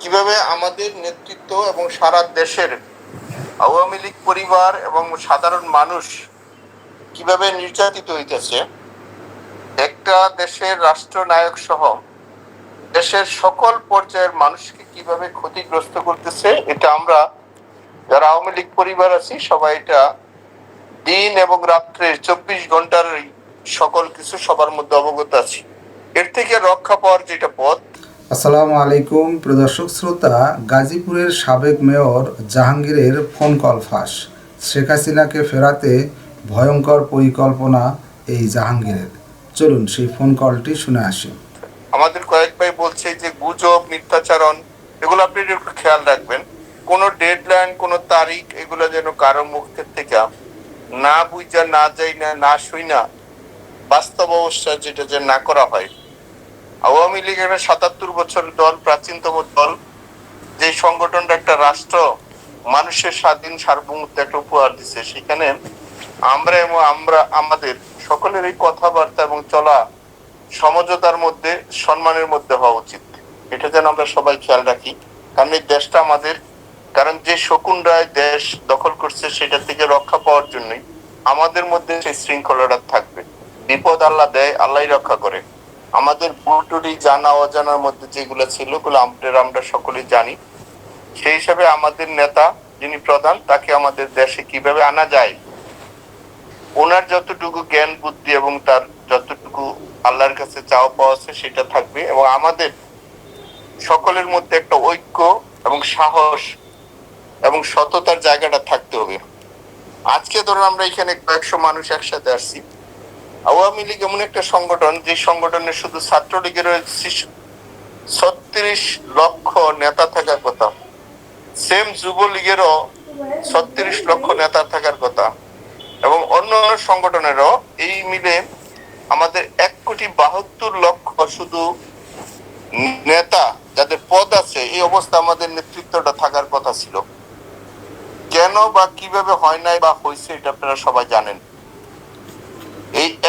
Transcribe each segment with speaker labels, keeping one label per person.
Speaker 1: কীভাবে আমাদের নেতৃত্ব এবং সারা দেশের আওয়ামী লীগ পরিবার এবং সাধারণ মানুষ কীভাবে নির্যাতিত হইতেছে, একটা দেশের রাষ্ট্রনায়ক সহ দেশের সকল পর্যায়ের মানুষকে কীভাবে ক্ষতিগ্রস্ত করতেছে, এটা আমরা যারা আওয়ামী লীগ পরিবার আছি, সবাই এটা দিন এবং রাত্রে চব্বিশ ঘণ্টার সকল কিছু সবার মধ্যে অবগত আছি। এর থেকে রক্ষা পাওয়ার যেটা পথ
Speaker 2: আসসালামু আলাইকুম প্রদর্শক শ্রোতা, গাজীপুরের সাবেক মেয়র জাহাঙ্গীরের ফোন কল ফাঁস। শেখ হাসিনাকে ফেরাতে ভয়ঙ্কর পরিকল্পনা এই জাহাঙ্গীরের। চলুন সেই ফোন কলটি শুনে আসি।
Speaker 1: আমাদের কয়েক ভাই বলছে যে, গুজব, মিথ্যাচারণ, এগুলো আপনি একটু খেয়াল রাখবেন। কোনো ডেডলাইন কোনো তারিখ, এগুলো যেন কারও মুখের থেকে না বুঝা, না যাই না না শুই না বাস্তব অবস্থা যেটা যে না করা হয় আওয়ামী লীগ একটা সাতাত্তর বছর দল, প্রাচীনতম দল, যে সংগঠনটা একটা রাষ্ট্র, মানুষের স্বাধীন সার্বভৌমত্ব একটা উপহার দিচ্ছে সেখানে আমরা এবং আমরা, আমাদের সকলের এই কথাবার্তা এবং চলা সমঝোতার মধ্যে, সম্মানের মধ্যে হওয়া উচিত। এটা যেন আমরা সবাই খেয়াল রাখি। কারণ এই দেশটা আমাদের, কারণ যে শকুন রায় দেশ দখল করছে সেটা থেকে রক্ষা পাওয়ার জন্যই আমাদের মধ্যে সেই শৃঙ্খলাটা থাকবে। বিপদ আল্লাহ দেয় আল্লাহ রক্ষা করে। আমাদের ভুলটুরি জানা অজানার মধ্যে যেগুলো ছিল, ওগুলো আমরা আমরা সকলেই জানি। সেই হিসাবে আমাদের নেতা যিনি প্রধান, তাকে আমাদের দেশে কীভাবে আনা যায়, ওনার যতটুকু জ্ঞান, বুদ্ধি এবং তার যতটুকু আল্লাহর কাছে চাওয়া পাওয়া আছে, সেটা থাকবে এবং আমাদের সকলের মধ্যে একটা ঐক্য এবং সাহস এবং সততার জায়গাটা থাকতে হবে। আজকে ধরুন আমরা এখানে কয়েকশো মানুষ একসাথে আসছি। আওয়ামী লীগ এমন একটা সংগঠন, যে সংগঠনের শুধু ছাত্রলীগের ছত্রিশ লক্ষ নেতা থাকার কথা। সেম যুবলীগেরও ছত্রিশ লক্ষ নেতা থাকার কথা। এবং অন্য অন্য সংগঠনেরও এই মিলে আমাদের এক কোটি বাহাত্তর লক্ষ শুধু নেতা যাদের পদ আছে, এই অবস্থা আমাদের নেতৃত্বটা থাকার কথা ছিল। কেন বা কীভাবে হয় নাই বা হয়েছে এটা আপনারা সবাই জানেন।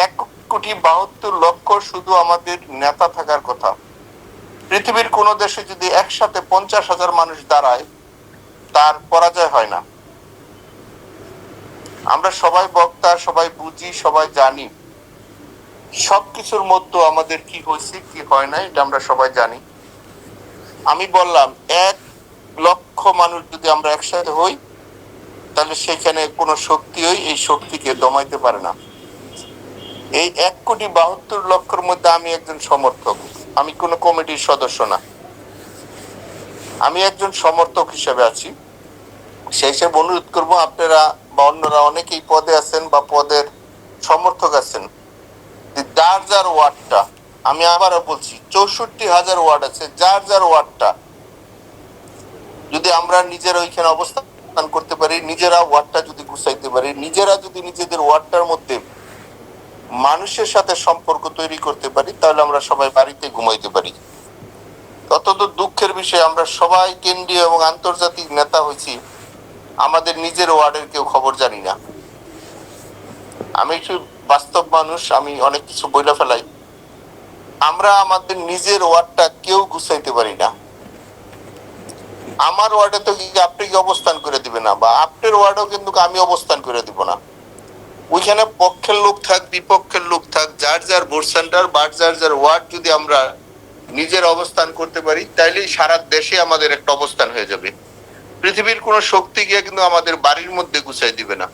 Speaker 1: এক কোটি বাহাত্তর লক্ষ শুধু আমাদের নেতা থাকার কথা। পৃথিবীর কোন দেশে যদি একসাথে পঞ্চাশ হাজার মানুষ দাঁড়ায়, তার পরাজয় হয় না। আমরা সবাই বক্তা, সবাই বুঝি, সবাই জানি। সবকিছুর মধ্যে আমাদের কি হয়েছে, কি হয় না এটা আমরা সবাই জানি। আমি বললাম, এক লক্ষ মানুষ যদি আমরা একসাথে হই, তাহলে সেখানে কোনো শক্তিই এই শক্তিকে দমাইতে পারে না। এই এক কোটি বাহাত্তর লক্ষের মধ্যে আমি একজন সমর্থক। আমি কোনো কমিটির সদস্য না। আমি একজন সমর্থক হিসেবে আছি। সেই হিসেবে অনুরোধ করব আপনারা বা অন্যরা অনেকেই পদে আছেন বা পদের সমর্থক আছেন। যার যার ওয়ার্ডটা, আমি আবারও বলছি, চৌষট্টি হাজার ওয়ার্ড আছে, যার যার ওয়ার্ডটা। যদি আমরা নিজেরা ওইখানে অবস্থান করতে পারি, নিজেরা ওয়ার্ডটা যদি গুছাইতে পারি, নিজেরা যদি নিজেদের ওয়ার্ডটার মধ্যে মানুষের সাথে সম্পর্ক তৈরি করতে পারি, তাহলে আমরা সবাই বাড়িতে ঘুমাইতে পারি। অত্যন্ত দুঃখের বিষয়, আমরা সবাই কেন্দ্রীয় এবং আন্তর্জাতিক নেতা হয়েছি, আমাদের নিজের ওয়ার্ডের কেউ খবর জানি না। আমি একটু বাস্তব মানুষ, আমি অনেক কিছু বইলা ফেলাই। আমরা আমাদের নিজের ওয়ার্ডটা কেউ গুছাইতে পারি না। আমার ওয়ার্ডে তো কি আপনি অবস্থান করে দিবে না, বা আপনার ওয়ার্ডেও কিন্তু আমি অবস্থান করে দিব না। ওইখানে পক্ষের লোক থাক, বিপক্ষের লোক থাক, যার যার ভোট সেন্টার বা যার যার ওয়ার্ড যদি আমরা নিজের অবস্থান করতে পারি, তাইলেই সারা দেশে আমাদের একটা অবস্থান হয়ে যাবে। পৃথিবীর কোন শক্তি গিয়ে কিন্তু আমাদের বাড়ির মধ্যে গুছাই দিবে না।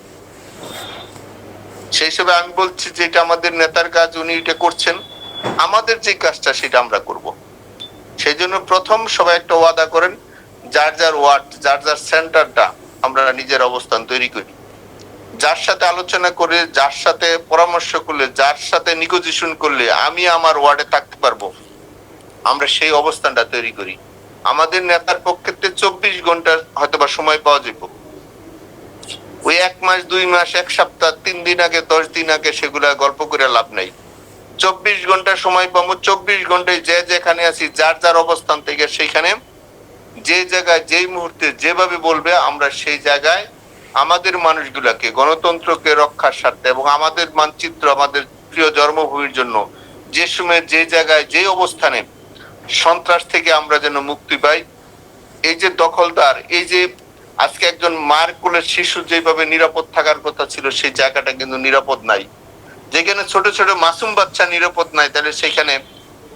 Speaker 1: সেই হিসেবে আমি বলছি যে এটা আমাদের নেতার কাজ, উনি এটা করছেন। আমাদের যে কাজটা, সেটা আমরা করব। সেই জন্য প্রথম সবাই একটা ওয়াদা করেন, যার যার ওয়ার্ড, যার যার সেন্টারটা আমরা নিজের অবস্থান তৈরি করি। যার সাথে আলোচনা করে, যার সাথে পরামর্শ করলে, যার সাথে নিগোজিয়েশন করলে আমি আমার ওয়ার্ডে থাকতে পারব। আমরা সেই অবস্থানটা তৈরি করি। আমাদের নেতার পক্ষে চব্বিশ ঘণ্টা হয়তো বা সময় পাওয়া যাবে ওই এক মাস, দুই মাস, এক সপ্তাহ, তিন দিন আগে, দশ দিন আগে সেগুলা গল্প করে লাভ নাই। চব্বিশ ঘণ্টা সময় পাবো, চব্বিশ ঘন্টায় যে যেখানে আছি, যার যার অবস্থান থেকে সেইখানে যে জায়গায়, যেই মুহূর্তে যেভাবে বলবে, আমরা সেই জায়গায় আমাদের মানুষগুলাকে, গণতন্ত্রকে রক্ষার স্বার্থে এবং আমাদের মানচিত্র, আমাদের প্রিয় জন্মভূমির জন্য যে সময়, যে জায়গায়, যে অবস্থানে সন্ত্রাস থেকে আমরা যেন মুক্তি পাই, এই যে দখলদার, এই যে আজকে একজন মার কোলের শিশু যেভাবে নিরাপদ থাকার কথা ছিল, সেই জায়গাটা কিন্তু নিরাপদ নাই। যেখানে ছোট ছোট মাসুম বাচ্চা নিরাপদ নাই, তাহলে সেখানে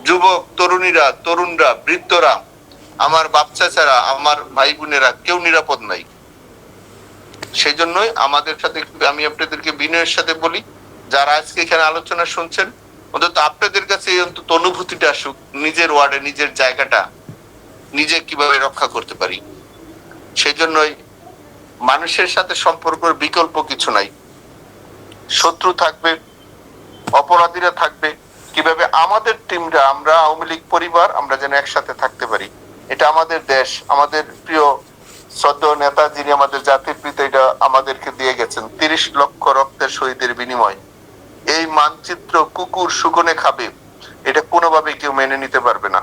Speaker 1: যুবক, তরুণীরা, তরুণরা, বৃদ্ধরা, আমার বাচ্চা ছাড়া, আমার ভাই বোনেরা কেউ নিরাপদ নাই। সেই জন্যই আমাদের সাথে আমি আপনাদেরকে বিনয়ের সাথে বলি, যারা আজকে এখানে আলোচনা শুনছেন, অন্তত আপনাদের কাছে অন্তত অনুভূতিটা আসুক, নিজের ওয়ার্ডে, নিজের জায়গাটা, নিজে কীভাবে রক্ষা করতে পারি। সেই জন্যই মানুষের সাথে সম্পর্কের বিকল্প কিছু নাই। শত্রু থাকবে, অপরাধীরা থাকবে, কীভাবে আমাদের টিমরা আমরা আওয়ামী লীগ পরিবার, আমরা যেন একসাথে থাকতে পারি। এটা আমাদের দেশ, আমাদের প্রিয় শ্রদ্ধ নেতা যিনি আমাদের জাতির পিতা আমাদেরকে দিয়ে গেছেন। তিরিশ লক্ষ রক্তের শহীদের বিনিময়। এই মানচিত্র কুকুর খাবে, এটা কেউ মেনে নিতে পারবে না।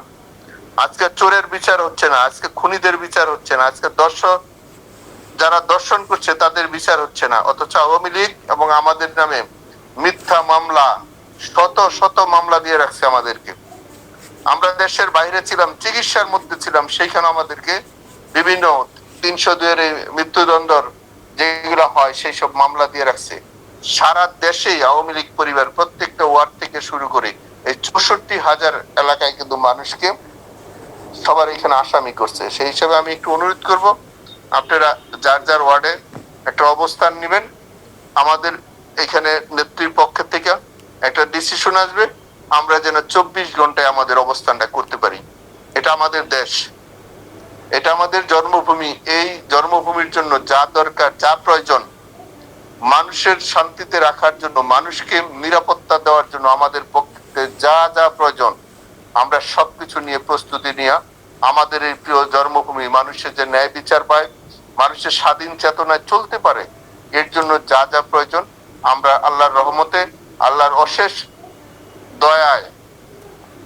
Speaker 1: আজকে চোরের বিচার হচ্ছে না, আজকে খুনিদের বিচার হচ্ছে না, আজকে দর্শক যারা দর্শন করছে তাদের বিচার হচ্ছে না। অথচ আওয়ামী লীগ এবং আমাদের নামে মিথ্যা মামলা, শত শত মামলা দিয়ে রাখছে আমাদেরকে। আমরা দেশের বাইরে ছিলাম, চিকিৎসার মধ্যে ছিলাম, সেইখানে আমাদেরকে বিভিন্ন তিনশো দুয়ের মৃত্যুদণ্ডর যেগুলো হয়, সেই সব মামলা দিয়ে রাখছে। সারা দেশেই আওয়ামী লীগ পরিবার প্রত্যেকটা ওয়ার্ড থেকে শুরু করে এই চৌষট্টি হাজার এলাকায় কিন্তু মানুষকে সবার এখানে আসামি করছে। সেই হিসাবে আমি একটু অনুরোধ করব, আপনারা যার যার ওয়ার্ডে একটা অবস্থান নেবেন। আমাদের এখানে নেত্রীর পক্ষ থেকে একটা ডিসিশন আসবে। আমরা যেন চব্বিশ ঘন্টায় আমাদের অবস্থানটা করতে পারি। এটা আমাদের দেশ। এটা আমাদের জন্মভূমি। এই জন্মভূমির জন্য যা দরকার, যা প্রয়োজন, মানুষের শান্তিতে রাখার জন্য, মানুষকে নিরাপত্তা দেওয়ার জন্য আমাদের পক্ষে যা যা প্রয়োজন, আমরা সবকিছু নিয়ে প্রস্তুতি নিয়ে আমাদের এই প্রিয় জন্মভূমি মানুষের যে ন্যায় বিচার পায়, মানুষের স্বাধীন চেতনায় চলতে পারে, এর জন্য যা যা প্রয়োজন, আমরা আল্লাহর রহমতে, আল্লাহর অশেষ দয়ায়,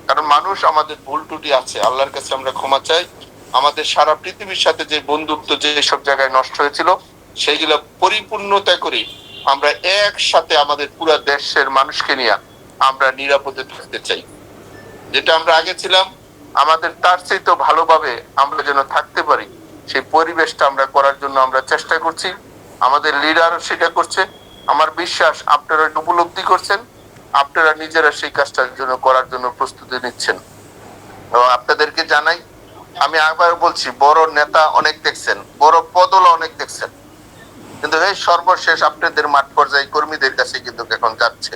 Speaker 1: কারণ মানুষ আমাদের ভুল ত্রুটি আছে, আল্লাহর কাছে আমরা ক্ষমা চাই। আমাদের সারা পৃথিবীর সাথে যে বন্ধুত্ব যে সব জায়গায় নষ্ট হয়েছিল, সেইগুলো পরিপূর্ণতা করে আমরা একসাথে আমাদের পুরো দেশের মানুষকে নিয়ে আমরা নিরাপদে থাকতে চাই। যেটা আমরা আগে ছিলাম, আমাদের তার চেয়ে তো ভালোভাবে আমরা যেন থাকতে পারি, সেই পরিবেশটা আমরা করার জন্য আমরা চেষ্টা করছি। আমাদের লিডারও সেটা করছে। আমার বিশ্বাস আপনারা উপলব্ধি করছেন। আপনারা নিজেরা সেই কাজটার জন্য করার জন্য প্রস্তুতি নিচ্ছেন। আপনাদেরকে জানাই আমি আবার বলছি, বড় নেতা অনেক দেখছেন, বড় পদলা অনেক দেখছেন। কিন্তু এই সর্বশেষ আপনাদের মাঠ পর্যায়ে কর্মীদের কাছে কিন্তু এখন যাচ্ছে।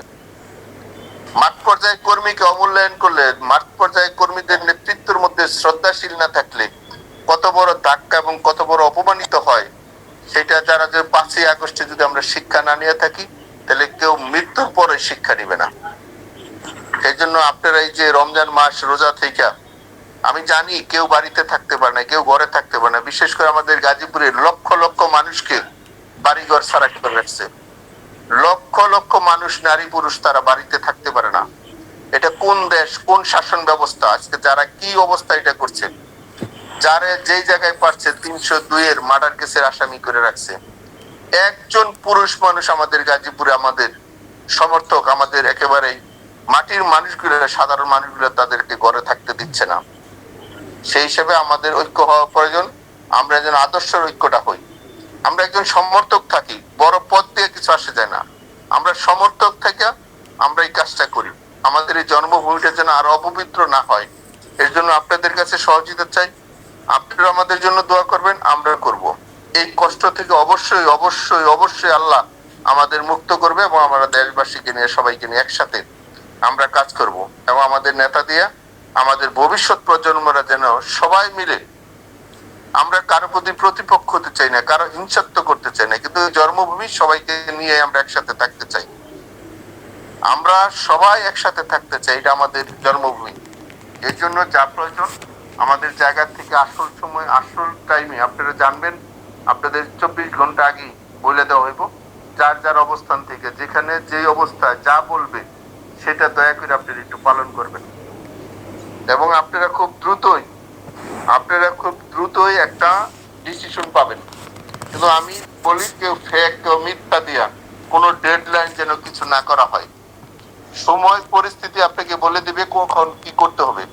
Speaker 1: মাঠ পর্যায়ে কর্মীকে অমূল্যায়ন করলে, মাঠ পর্যায়ে কর্মীদের নেতৃত্বের মধ্যে শ্রদ্ধাশীল না থাকলে কত বড় ধাক্কা এবং কত বড় অপমানিত হয়, সেটা যারা যে পাঁচই আগস্টে যদি আমরা শিক্ষা না নিয়ে থাকি, তাহলে কেউ মৃত্যুর পরে শিক্ষা নিবে না। সেই জন্য আপনারা এই যে রমজান মাস রোজা থেকে আমি জানি কেউ বাড়িতে থাকতে পারে না, কেউ ঘরে থাকতে পারে না। বিশেষ করে আমাদের গাজীপুরের লক্ষ লক্ষ মানুষকে বাড়িঘর ছাড়া করে রাখছে। লক্ষ লক্ষ মানুষ নারী পুরুষ তারা বাড়িতে থাকতে পারে না। এটা কোন দেশ, কোন শাসন ব্যবস্থা? আজকে যারা কি অবস্থা এটা করছে? যারা যেই জায়গায় পারছে, তিনশো দুইয়ের মার্ডার কেসের আসামি করে রাখছে। একজন পুরুষ মানুষ আমাদের গাজীপুরে আমাদের সমর্থক, আমাদের একেবারেই মাটির মানুষগুলো, সাধারণ মানুষগুলো তাদেরকে ঘরে থাকতে দিচ্ছে না। সেই হিসেবে আমাদের ঐক্য হওয়া প্রয়োজন। আমরা যেন আদর্শের ঐক্যটা হই। আমরা একজন সমর্থক থাকি। বড় পদ দিয়ে কিছু আসে যায় না। আমরা সমর্থক থেকে, আমরা এই কাজটা করি। আমাদের এই জন্মভূমিটা যেন আরও অপবিত্র না হয়। এর জন্য আপনাদের কাছে সহযোগিতা চাই। আপনারা আমাদের জন্য দোয়া করবেন, আমরা করব। এই কষ্ট থেকে অবশ্যই অবশ্যই অবশ্যই আল্লাহ আমাদের মুক্ত করবে এবং আমরা দেশবাসীকে নিয়ে, সবাইকে নিয়ে একসাথে আমরা কাজ করব এবং আমাদের নেতা দিয়ে আমাদের ভবিষ্যৎ প্রজন্মরা যেন সবাই মিলে আমরা কারও প্রতি প্রতিপক্ষ হতে চাই না, কারও হিংসাত্ব করতে চাই না, কিন্তু জন্মভূমি সবাইকে নিয়ে আমরা একসাথে থাকতে চাই। আমরা সবাই একসাথে থাকতে চাই, এটা আমাদের জন্মভূমি। এর জন্য যা প্রয়োজন, আমাদের জায়গা থেকে আসল সময়, আসল টাইমে আপনারা জানবেন, আপনাদের চব্বিশ ঘণ্টা আগে বলে দেওয়া হইব, যার যার অবস্থান থেকে, যেখানে যে অবস্থায় যা বলবে, সেটা দয়া করে আপনারা একটু পালন করবেন। এবং আপনারা খুব দ্রুতই, আপনারা খুব দ্রুতই একটা ডিসিশন পাবেন। কিন্তু আমি বলি, কেউ ফেক কেউ মিথ্যা দিয়া, কোনো ডেডলাইন যেন কিছু না করা হয়। সময়, পরিস্থিতি আপনাকে বলে দিবে কখন কি করতে হবে।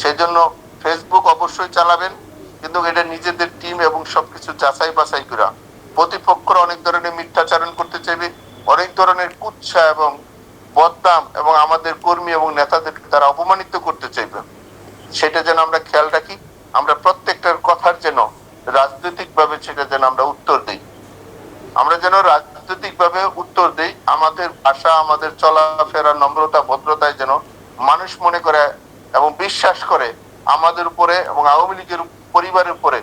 Speaker 1: সেজন্য ফেসবুক অবশ্যই চালাবেন, কিন্তু এটা নিজেদের টিম এবং সবকিছু যাচাই বাছাই করা। প্রতিপক্ষরা অনেক ধরনের মিথ্যাচারণ করতে চাইবে, অনেক ধরনের কুচ্ছা এবং বদনাম এবং আমাদের কর্মী এবং নেতাদেরকে তারা অপমানিত করতে চাইবে। সেটা যেন আমরা খেয়াল রাখি, আমরা প্রত্যেকটার কথার যেন রাজনৈতিক ভাবে সেটা যেন আমরা উত্তর দিই। আমরা যেন রাজনৈতিক ভাবে উত্তর দিই, আমাদের ভাষা, আমাদের চলাফেরা, নম্রতা, ভদ্রতায় যেন মানুষ মনে করে এবং বিশ্বাস করে আমাদের উপরে এবং আওয়ামী লীগের পরিবারের উপরে,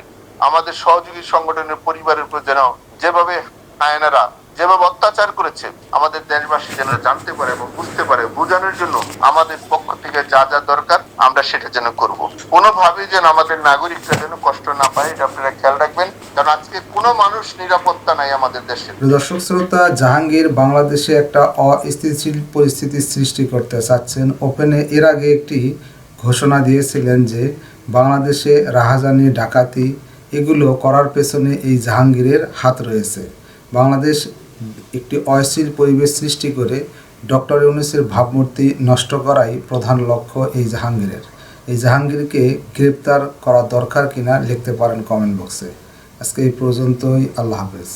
Speaker 1: আমাদের সহযোগী সংগঠনের পরিবারের উপরে যেন যেভাবে আয়নারা যেভাবে করেছে আমাদের দেশবাসী যেন জানতে পারে এবং বুঝতে পারে, বোঝানোর জন্য আমাদের পক্ষ থেকে যা যা দরকার আমরা সেটা যেন করব। কোনোভাবে যেন আমাদের নাগরিকরা যেন কষ্ট না পায়, এটা আপনারা খেয়াল রাখবেন। কারণ আজকে কোনো মানুষ নিরাপত্তা নাই আমাদের দেশে।
Speaker 2: দর্শক, শ্রোতা, জাহাঙ্গীর বাংলাদেশে একটা অস্থিতিশীল পরিস্থিতি সৃষ্টি করতে চাচ্ছেন। ওপেনে এর আগে একটি ঘোষণা দিয়েছিলেন যে, বাংলাদেশে রাহাজানি, ডাকাতি, এগুলো করার পেছনে এই জাহাঙ্গীরের হাত রয়েছে। বাংলাদেশ একটি অস্থির পরিবেশ সৃষ্টি করে ডক্টর ইউনুসের ভাবমূর্তি নষ্ট করাই প্রধান লক্ষ্য এই জাহাঙ্গীরের। এই জাহাঙ্গীরকে গ্রেপ্তার করা দরকার কিনা লিখতে পারেন কমেন্ট বক্সে। আজকে এই পর্যন্তই, আল্লাহ হাফেজ।